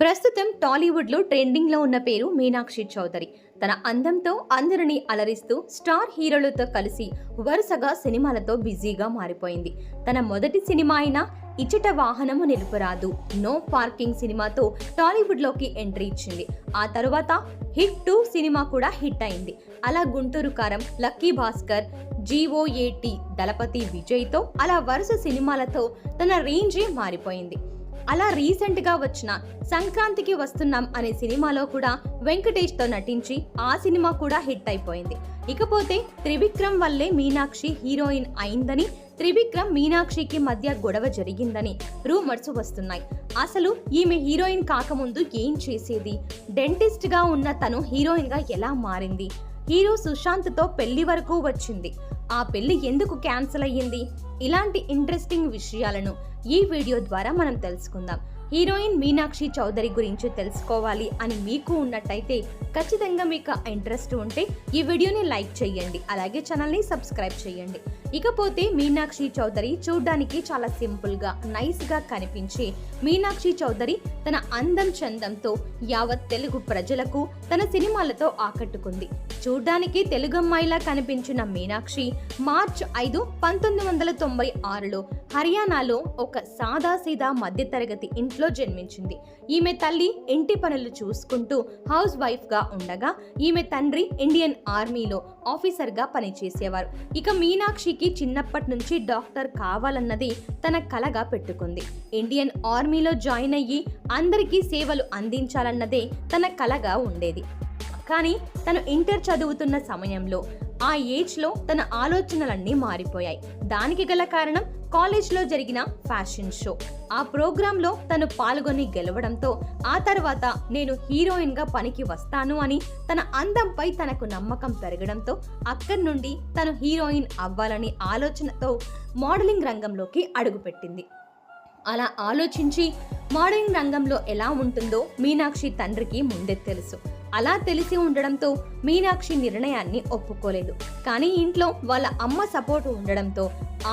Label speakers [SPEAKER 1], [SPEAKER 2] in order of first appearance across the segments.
[SPEAKER 1] ప్రస్తుతం టాలీవుడ్లో ట్రెండింగ్లో ఉన్న పేరు మీనాక్షి చౌదరి. తన అందంతో అందరినీ అలరిస్తూ స్టార్ హీరోలతో కలిసి వరుసగా సినిమాలతో బిజీగా మారిపోయింది. తన మొదటి సినిమా అయిన ఇచ్చట వాహనము నిలుపురాదు. నో పార్కింగ్ సినిమాతో టాలీవుడ్లోకి ఎంట్రీ ఇచ్చింది. ఆ తరువాత హిట్ టూ సినిమా కూడా హిట్ అయింది. అలా గుంటూరు కారం లక్కీ భాస్కర్ జీఓఏటి దళపతి విజయ్తో అలా వరుస సినిమాలతో తన రేంజే మారిపోయింది. అలా రీసెంట్గా వచ్చిన సంక్రాంతికి వస్తున్నాం అనే సినిమాలో కూడా వెంకటేష్తో నటించి ఆ సినిమా కూడా హిట్ అయిపోయింది. ఇకపోతే త్రివిక్రమ్ వల్లే మీనాక్షి హీరోయిన్ అయిందని త్రివిక్రమ్ మీనాక్షికి మధ్య గొడవ జరిగిందని రూమర్స్ వస్తున్నాయి. అసలు ఈమె హీరోయిన్ కాకముందు ఏం చేసేది? డెంటిస్ట్గా ఉన్న తను హీరోయిన్గా ఎలా మారింది? హీరో సుశాంత్తో పెళ్ళి వరకు వచ్చింది. ఆ పెళ్ళి ఎందుకు క్యాన్సిల్ అయ్యింది? ఇలాంటి ఇంట్రెస్టింగ్ విషయాలను ఈ వీడియో ద్వారా మనం తెలుసుకుందాం. హీరోయిన్ మీనాక్షి చౌదరి గురించి తెలుసుకోవాలి అని మీకు ఉన్నట్టయితే ఖచ్చితంగా మీకు ఇంట్రెస్ట్ ఉంటే ఈ వీడియోని లైక్ చేయండి. అలాగే ఛానల్ని సబ్స్క్రైబ్ చేయండి. ఇకపోతే మీనాక్షి చౌదరి చూడ్డానికి చాలా సింపుల్గా నైస్గా కనిపించే మీనాక్షి చౌదరి తన అందం చందంతో యావత్ తెలుగు ప్రజలకు తన సినిమాలతో ఆకట్టుకుంది. చూడ్డానికి తెలుగమ్మాయిలా కనిపించిన మీనాక్షి మార్చ్ ఐదు పంతొమ్మిది వందల తొంభై ఆరులో హర్యానాలో ఒక సాదాసీదా మధ్యతరగతి ఇంట్లో జన్మించింది. ఈమె తల్లి ఇంటి పనులు చూసుకుంటూ హౌస్ వైఫ్గా ఉండగా ఈమె తండ్రి ఇండియన్ ఆర్మీలో ఆఫీసర్గా పనిచేసేవారు. ఇక మీనాక్షికి చిన్నప్పటి నుంచి డాక్టర్ కావాలన్నది తన కలగా పెట్టుకుంది. ఇండియన్ ఆర్మీలో జాయిన్ అయ్యి అందరికీ సేవలు అందించాలన్నదే తన కలగా ఉండేది. కానీ తను ఇంటర్ చదువుతున్న సమయంలో ఆ ఏజ్లో తన ఆలోచనలన్నీ మారిపోయాయి. దానికి గల కారణం కాలేజ్లో జరిగిన ఫ్యాషన్ షో. ఆ ప్రోగ్రాంలో తను పాల్గొని గెలవడంతో ఆ తర్వాత నేను హీరోయిన్గా పనికి వస్తాను అని తన అందంపై తనకు నమ్మకం పెరగడంతో అక్కడి నుండి తను హీరోయిన్ అవ్వాలని ఆలోచనతో మోడలింగ్ రంగంలోకి అడుగుపెట్టింది. అలా ఆలోచించి మోడలింగ్ రంగంలో ఎలా ఉంటుందో మీనాక్షి తండ్రికి ముందే తెలుసు. అలా తెలిసి ఉండడంతో మీనాక్షి నిర్ణయాన్ని ఒప్పుకోలేదు. కానీ ఇంట్లో వాళ్ళ అమ్మ సపోర్ట్ ఉండడంతో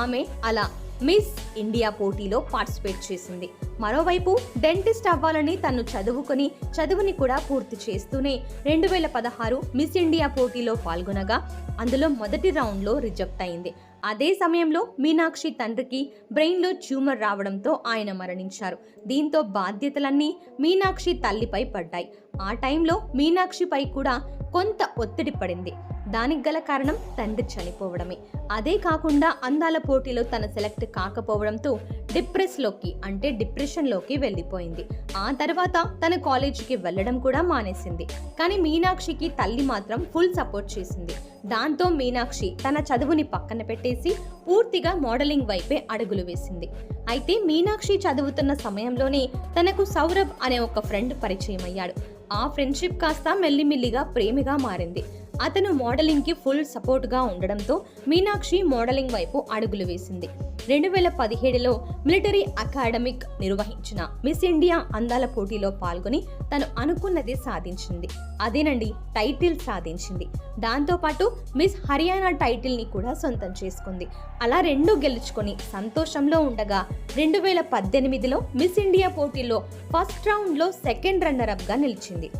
[SPEAKER 1] ఆమె అలా మిస్ ఇండియా పోటీలో పార్టిసిపేట్ చేసింది. మరోవైపు డెంటిస్ట్ అవ్వాలని తను చదువుకొని చదువుని కూడా పూర్తి చేస్తూనే రెండు వేల పదహారు మిస్ ఇండియా పోటీలో పాల్గొనగా అందులో మొదటి రౌండ్లో రిజెక్ట్ అయింది. అదే సమయంలో మీనాక్షి తండ్రికి బ్రెయిన్లో ట్యూమర్ రావడంతో ఆయన మరణించారు. దీంతో బాధ్యతలన్నీ మీనాక్షి తల్లిపై పడ్డాయి. ఆ టైంలో మీనాక్షిపై కూడా కొంత ఒత్తిడి పడింది. దానికి గల కారణం తండ్రి చనిపోవడమే. అదే కాకుండా అందాల పోటీలో తన సెలెక్ట్ కాకపోవడంతో డిప్రెస్లోకి అంటే డిప్రెషన్లోకి వెళ్ళిపోయింది. ఆ తర్వాత తన కాలేజీకి వెళ్ళడం కూడా మానేసింది. కానీ మీనాక్షికి తల్లి మాత్రం ఫుల్ సపోర్ట్ చేసింది. దాంతో మీనాక్షి తన చదువుని పక్కన పెట్టేసి పూర్తిగా మోడలింగ్ వైపే అడుగులు వేసింది. అయితే మీనాక్షి చదువుతున్న సమయంలోనే తనకు సౌరభ్ అనే ఒక ఫ్రెండ్ పరిచయం అయ్యాడు ఆ ఫ్రెండ్షిప్ కాస్త మెల్లిమెల్లిగా ప్రేమిగా మారింది. అతను మోడలింగ్కి ఫుల్ సపోర్ట్గా ఉండడంతో మీనాక్షి మోడలింగ్ వైపు అడుగులు వేసింది. రెండు వేల పదిహేడులో మిలిటరీ అకాడమిక్ నిర్వహించిన మిస్ ఇండియా అందాల పోటీలో పాల్గొని తను అనుకున్నది సాధించింది. అదేనండి టైటిల్ సాధించింది. దాంతోపాటు మిస్ హర్యానా టైటిల్ని కూడా సొంతం చేసుకుంది. అలా రెండు గెలుచుకొని సంతోషంలో ఉండగా రెండు వేల పద్దెనిమిదిలో మిస్ ఇండియా పోటీలో ఫస్ట్ రౌండ్లో సెకండ్ రన్నర్ అప్గా నిలిచింది.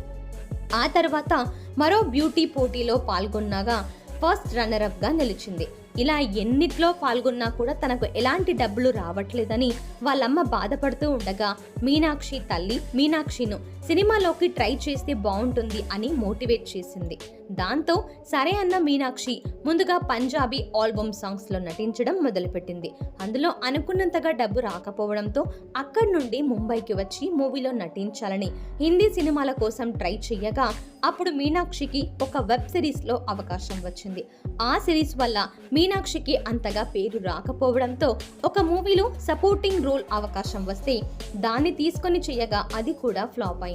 [SPEAKER 1] ఆ తర్వాత మరో బ్యూటీ పోటీలో పాల్గొన్నాగా ఫస్ట్ రన్నర్ అప్గా నిలిచింది. ఇలా ఎన్నిట్లో పాల్గొన్నా కూడా తనకు ఎలాంటి డబ్బులు రావట్లేదని వాళ్ళమ్మ బాధపడుతూ ఉండగా మీనాక్షి తల్లి మీనాక్షిను సినిమాలోకి ట్రై చేస్తే బాగుంటుంది అని మోటివేట్ చేసింది. దాంతో సరే అన్న మీనాక్షి ముందుగా పంజాబీ ఆల్బమ్ సాంగ్స్లో నటించడం మొదలుపెట్టింది. అందులో అనుకున్నంతగా డబ్బు రాకపోవడంతో అక్కడి నుండి ముంబైకి వచ్చి మూవీలో నటించాలని హిందీ సినిమాల కోసం ట్రై చేయగా అప్పుడు మీనాక్షికి ఒక వెబ్ సిరీస్లో అవకాశం వచ్చింది. ఆ సిరీస్ వల్ల మీనాక్షికి అంతగా పేరు రాకపోవడంతో ఒక మూవీలో సపోర్టింగ్ రోల్ అవకాశం వస్తే దాన్ని తీసుకొని చేయగా అది కూడా ఫ్లాప్ అయింది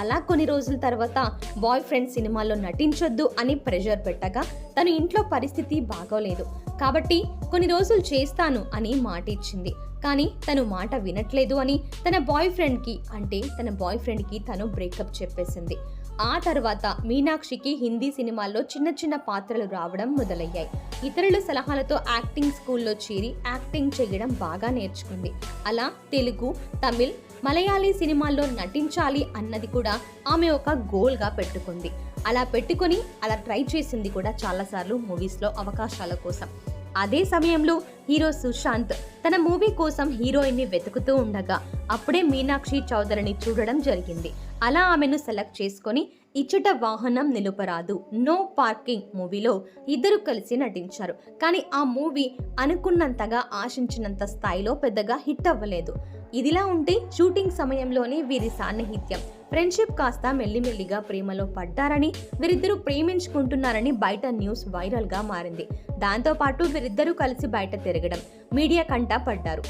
[SPEAKER 1] అలా కొన్ని రోజుల తర్వాత బాయ్ ఫ్రెండ్ సినిమాలో నటించొద్దు అని ప్రెషర్ పెట్టగా తను ఇంట్లో పరిస్థితి బాగోలేదు. కాబట్టి కొన్ని రోజులు చేస్తాను అని మాట ఇచ్చింది. కానీ తను మాట వినట్లేదు అని తన బాయ్ ఫ్రెండ్కి అంటే తన బాయ్ ఫ్రెండ్కి తను బ్రేకప్ చెప్పేసింది. ఆ తర్వాత మీనాక్షికి హిందీ సినిమాల్లో చిన్న చిన్న పాత్రలు రావడం మొదలయ్యాయి. ఇతరుల సలహాలతో యాక్టింగ్ స్కూల్లో చేరి యాక్టింగ్ చేయడం బాగా నేర్చుకుంది. అలా తెలుగు తమిళ్ మలయాళీ సినిమాల్లో నటించాలి అన్నది కూడా ఆమె ఒక గోల్గా పెట్టుకుంది. అలా పెట్టుకొని అలా ట్రై చేసింది కూడా చాలాసార్లు మూవీస్లో అవకాశాల కోసం. అదే సమయంలో హీరో సుశాంత్ తన మూవీ కోసం హీరోయిన్ని వెతుకుతూ ఉండగా అప్పుడే మీనాక్షి చౌదరిని చూడడం జరిగింది. అలా ఆమెను సెలెక్ట్ చేసుకొని ఇచ్చట వాహనం నిలుపరాదు. నో పార్కింగ్ మూవీలో ఇద్దరు కలిసి నటించారు. కానీ ఆ మూవీ అనుకున్నంతగా ఆశించినంత స్థాయిలో పెద్దగా హిట్ అవ్వలేదు. ఇదిలా ఉంటే షూటింగ్ సమయంలోనే వీరి సాన్నిహిత్యం. ఫ్రెండ్షిప్ కాస్త మెల్లిమెల్లిగా ప్రేమలో పడ్డారని వీరిద్దరూ ప్రేమించుకుంటున్నారని బయట న్యూస్ వైరల్గా మారింది. దాంతోపాటు వీరిద్దరూ కలిసి బయట తిరగడం మీడియా కంటా పడ్డారు.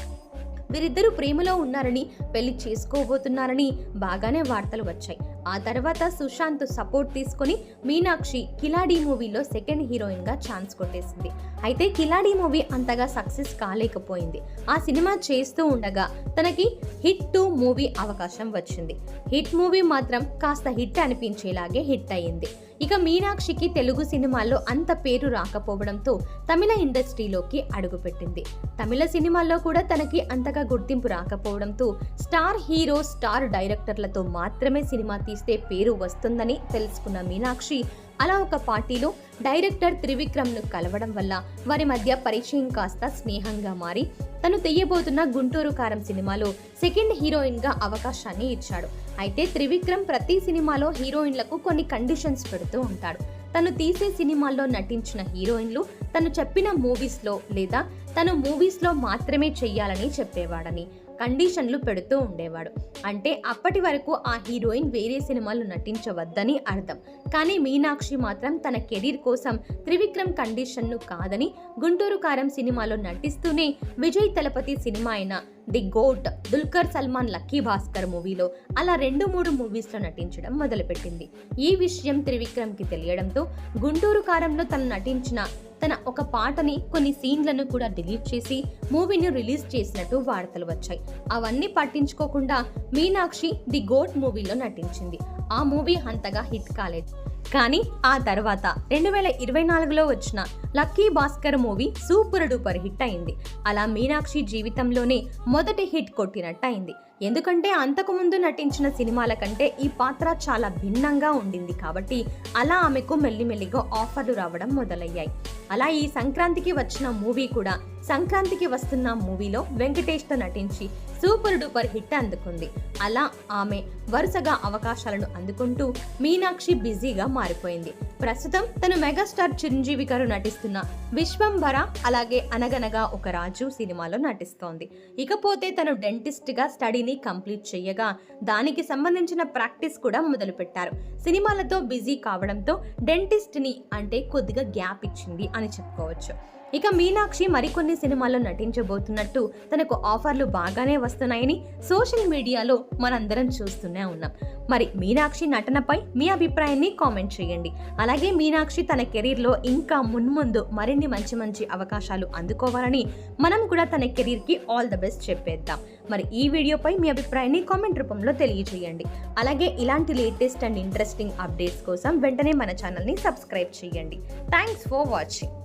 [SPEAKER 1] వీరిద్దరూ ప్రేమలో ఉన్నారని పెళ్ళి చేసుకోబోతున్నారని బాగానే వార్తలు వచ్చాయి. ఆ తర్వాత సుశాంత్ సపోర్ట్ తీసుకొని మీనాక్షి కిలాడీ మూవీలో సెకండ్ హీరోయిన్గా ఛాన్స్ కొట్టేసింది. అయితే కిలాడీ మూవీ అంతగా సక్సెస్ కాలేకపోయింది. ఆ సినిమా చేస్తూ ఉండగా తనకి హిట్ టూ మూవీ అవకాశం వచ్చింది. హిట్ మూవీ మాత్రం కాస్త హిట్ అనిపించేలాగే హిట్ అయ్యింది. ఇక మీనాక్షికి తెలుగు సినిమాల్లో అంత పేరు రాకపోవడంతో తమిళ ఇండస్ట్రీలోకి అడుగుపెట్టింది. తమిళ సినిమాల్లో కూడా తనకి అంతగా గుర్తింపు రాకపోవడంతో స్టార్ హీరో స్టార్ డైరెక్టర్లతో మాత్రమే సినిమా తీస్తే పేరు వస్తుందని తెలుసుకున్న మీనాక్షి అలా ఒక పార్టీలో డైరెక్టర్ త్రివిక్రమ్ను కలవడం వల్ల వారి మధ్య పరిచయం కాస్త స్నేహంగా మారి తను తెయ్యబోతున్న గుంటూరు కారం సినిమాలో సెకండ్ హీరోయిన్గా అవకాశాన్ని ఇచ్చాడు. అయితే త్రివిక్రమ్ ప్రతి సినిమాలో హీరోయిన్లకు కొన్ని కండిషన్స్ పెడుతూ ఉంటాడు. తను తీసే సినిమాల్లో నటించిన హీరోయిన్లు తను చెప్పిన మూవీస్లో లేదా తను మూవీస్లో మాత్రమే చెయ్యాలని చెప్పేవాడని కండిషన్లు పెడుతూ ఉండేవాడు. అంటే అప్పటి వరకు ఆ హీరోయిన్ వేరే సినిమాలు నటించవద్దని అర్థం. కానీ మీనాక్షి మాత్రం తన కెరీర్ కోసం త్రివిక్రమ్ కండిషన్ను కాదని గుంటూరు కారం సినిమాలో నటిస్తూనే విజయ్ తలపతి సినిమా అయిన the GOAT Dulquer Salmaan Lucky Bhaskar మూవీలో అలా రెండు మూడు మూవీస్లో నటించడం మొదలుపెట్టింది. ఈ విషయం త్రివిక్రమ్కి తెలియడంతో గుంటూరు కారంలో తను నటించిన తన ఒక పాటని కొన్ని సీన్లను కూడా డిలీట్ చేసి మూవీని రిలీజ్ చేసినట్టు వార్తలు వచ్చాయి. అవన్నీ పట్టించుకోకుండా మీనాక్షి ది గోట్ మూవీలో నటించింది. ఆ మూవీ అంతగా హిట్ కాలేదు. కానీ ఆ తర్వాత రెండు వేల ఇరవై నాలుగులో వచ్చిన Lucky Bhaskar movie super duper hit అయింది. అలా మీనాక్షి జీవితంలోనే మొదటి హిట్ కొట్టినట్టు అయింది ఎందుకంటే అంతకుముందు నటించిన సినిమాల కంటే ఈ పాత్ర చాలా భిన్నంగా ఉండింది కాబట్టి అలా ఆమెకు మెల్లిమెల్లిగా ఆఫర్లు రావడం మొదలయ్యాయి. అలా ఈ సంక్రాంతికి వచ్చిన మూవీ కూడా సంక్రాంతికి వస్తున్న మూవీలో వెంకటేష్తో నటించి సూపర్ డూపర్ హిట్ అందుకుంది. అలా ఆమె వరుసగా అవకాశాలను అందుకుంటూ మీనాక్షి బిజీగా మారిపోయింది. ప్రస్తుతం తను మెగాస్టార్ చిరంజీవి గారు నటిస్తున్న విశ్వంభర అలాగే అనగనగా ఒక రాజు సినిమాలో నటిస్తోంది. ఇకపోతే తను డెంటిస్ట్గా స్టడీ స్టడీని కంప్లీట్ చేయగా దానికి సంబంధించిన ప్రాక్టీస్ కూడా మొదలుపెట్టారు. సినిమాలతో బిజీ కావడంతో డెంటిస్ట్ని అంటే కొద్దిగా గ్యాప్ ఇచ్చింది అని చెప్పుకోవచ్చు. ఇక మీనాక్షి మరికొన్ని సినిమాల్లో నటించబోతున్నట్టు తనకు ఆఫర్లు బాగానే వస్తున్నాయని సోషల్ మీడియాలో మనందరం చూస్తూనే ఉన్నాం. మరి మీనాక్షి నటనపై మీ అభిప్రాయాన్ని కామెంట్ చేయండి. అలాగే మీనాక్షి తన కెరీర్లో ఇంకా మున్ముందు మరిన్ని మంచి మంచి అవకాశాలు అందుకోవాలని మనం కూడా తన కెరీర్కి ఆల్ ద బెస్ట్ చెప్పేద్దాం. మరి ఈ వీడియోపై మీ అభిప్రాయాన్ని కామెంట్ రూపంలో తెలియజేయండి. అలాగే ఇలాంటి లేటెస్ట్ అండ్ ఇంట్రెస్టింగ్ అప్డేట్స్ కోసం వెంటనే మన ఛానల్ని సబ్స్క్రైబ్ చేయండి. Thanks for watching.